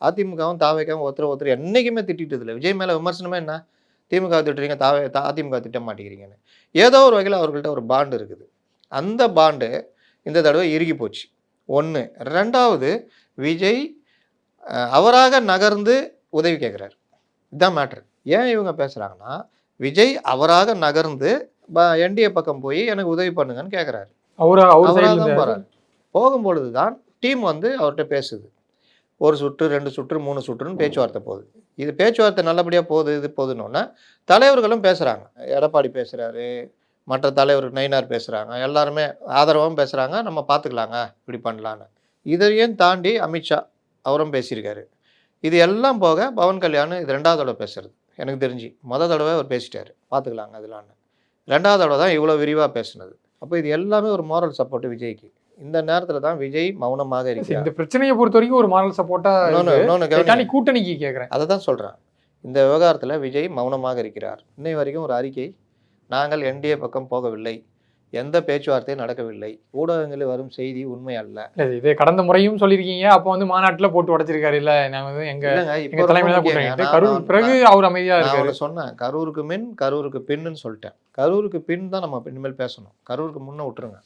அதிமுகவும் தாவேக்காவும் ஒருத்தர் ஒருத்தர் என்றைக்குமே திட்டிட்டு இல்லை விஜய் மேலே விமர்சனமே என்ன? திமுக திட்டுறீங்க தாவே தா- அதிமுக திட்ட மாட்டேங்கிறீங்கன்னு. ஏதோ ஒரு வகையில் அவர்கள்ட்ட ஒரு பாண்டு இருக்குது. அந்த பாண்டு இந்த தடவை இறுகி போச்சு. ஒன்று ரெண்டாவது விஜய் அவராக நகர்ந்து உதவி கேட்குறாரு இதுதான் மேட்ரு ஏன் இவங்க பேசுகிறாங்கன்னா விஜய் அவராக நகர்ந்து என்டிஏ பக்கம் போய் எனக்கு உதவி பண்ணுங்கன்னு கேட்குறாரு அவரு அவர் அவராக தான் போகிறாரு போகும்பொழுது தான் டீம் வந்து அவர்கிட்ட பேசுது. ஒரு சுற்று ரெண்டு சுற்று மூணு சுற்றுன்னு பேச்சுவார்த்தை போகுது. இது பேச்சுவார்த்தை நல்லபடியாக போகுது இது போகுதுன்னொன்னா தலைவர்களும் பேசுகிறாங்க எடப்பாடி பேசுகிறாரு மற்ற தலைவர் நயினார் பேசுகிறாங்க எல்லாருமே ஆதரவாகவும் பேசுகிறாங்க நம்ம பார்த்துக்கலாங்க இப்படி பண்ணலான்னு. இதையும் தாண்டி அமித்ஷா அவரும் பேசியிருக்காரு. இது எல்லாம் போக பவன் கல்யாண் இது ரெண்டாவது தடவை பேசுறது. எனக்கு தெரிஞ்சு மொதல் தடவை அவர் பேசிட்டாரு. பார்த்துக்கலாங்க அதெல்லாம்னு ரெண்டாவது தடவை தான் இவ்வளோ விரிவாக பேசுனது. அப்போ இது எல்லாமே ஒரு மாரல் சப்போர்ட் விஜய்க்கு. இந்த நேரத்தில் தான் விஜய் மௌனமாக இருக்கிறார். இந்த பிரச்சனையை பொறுத்த வரைக்கும் ஒரு மாரல் சப்போர்ட்டா இன்னொன்னு இன்னொன்னு தாண்டி கவனிங்க. கூட்டணிக்கு கேக்குறேன். அதை தான் சொல்கிறேன் இந்த விவகாரத்தில் விஜய் மௌனமாக இருக்கிறார். இன்னை வரைக்கும் ஒரு அறிக்கை நாங்கள் என்டிஏ பக்கம் போகவில்லை. எந்த பேச்சுவார்த்தையும் நடக்கவில்லை. ஊடகங்களில் வரும் செய்தி உண்மை அல்ல. இல்ல இது கடந்த முறையும் சொல்லியிருக்கீங்க. அப்போ வந்து மாநாட்டுல போட்டு உடைச்சிருக்காரு. இல்ல நாங்க வந்து எங்க எங்க தலைமையில. கரூர் பிறகு அவர் அமைதியா இருக்காரு. சொன்னேன். கரூருக்கு மின் கரூருக்கு பின்னுன்னு சொல்லிட்டேன். கரூருக்கு பின் தான் நம்ம இனிமேல் பேசணும். கரூருக்கு முன்ன விட்டுருங்க.